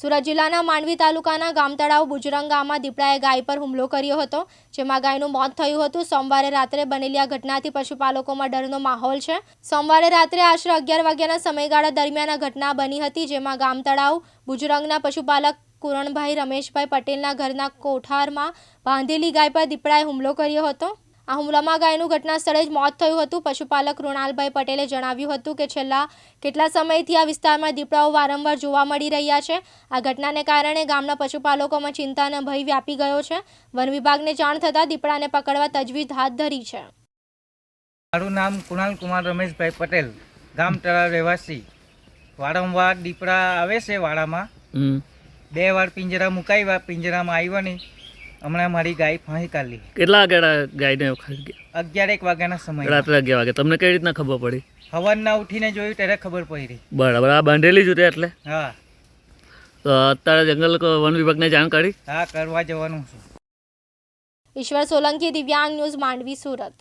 સુરત જિલ્લાના માંડવી તાલુકાના ગામતળાવ બુજરંગ ગામમાં દીપડાએ ગાય પર હુમલો કર્યો હતો, જેમાં ગાયનું મોત થયું હતું. સોમવારે રાત્રે બનેલી આ ઘટનાથી પશુપાલકોમાં ડરનો માહોલ છે. સોમવારે રાત્રે આશરે અગિયાર વાગ્યાના સમયગાળા દરમિયાન આ ઘટના બની હતી, જેમાં ગામતળાવ બુજરંગના પશુપાલક કુરણભાઈ રમેશભાઈ પટેલના ઘરના કોઠારમાં બાંધેલી ગાય પર દીપડાએ હુમલો કર્યો હતો. આ હુમલામાં ગાયનું ઘટના સ્થળે જ મોત થયું હતું. પશુપાલક કૃણાલભાઈ પટેલે જણાવ્યું હતું કે છેલ્લા કેટલા સમયથી આ વિસ્તારમાં દીપડાઓ વારંવાર જોવા મળી રહ્યા છે. આ ઘટનાને કારણે ગામના પશુપાલકોમાં ચિંતા અને ભય વ્યાપી ગયો છે. વન વિભાગને જાણ થતાં દીપડાને પકડવા તજવીજ હાથ ધરી છે. મારું નામ કુણાલ કુમાર રમેશભાઈ પટેલ ગામ તળાવ રહેવાસી. વારંવાર દીપડા આવે છે વાડામાં. હમ. બે વાર પિંજરા મુકાવ્યા પિંજરામાં આવ્યો નહીં. હમણાં મારી ગાય ફાંસી કાઢી. કેટલા આગળ ગાયને ખાઈ ગયા અગિયાર એક વાગ્યાના સમય. રાત્રે અગિયાર વાગે. તમને કઈ રીતના ખબર પડી? હવનના ઉઠીને જોયું ત્યારે ખબર પડી. બરાબર. આ બાંધેલી જ હતી એટલે? હા. તો અત્યારે જંગલ ક- વન વિભાગને જાણ કરી હા કરવા જવાનું છે. ઈશ્વર સોલંકી દિવ્યાંગ ન્યૂઝ માંડવી સુરત.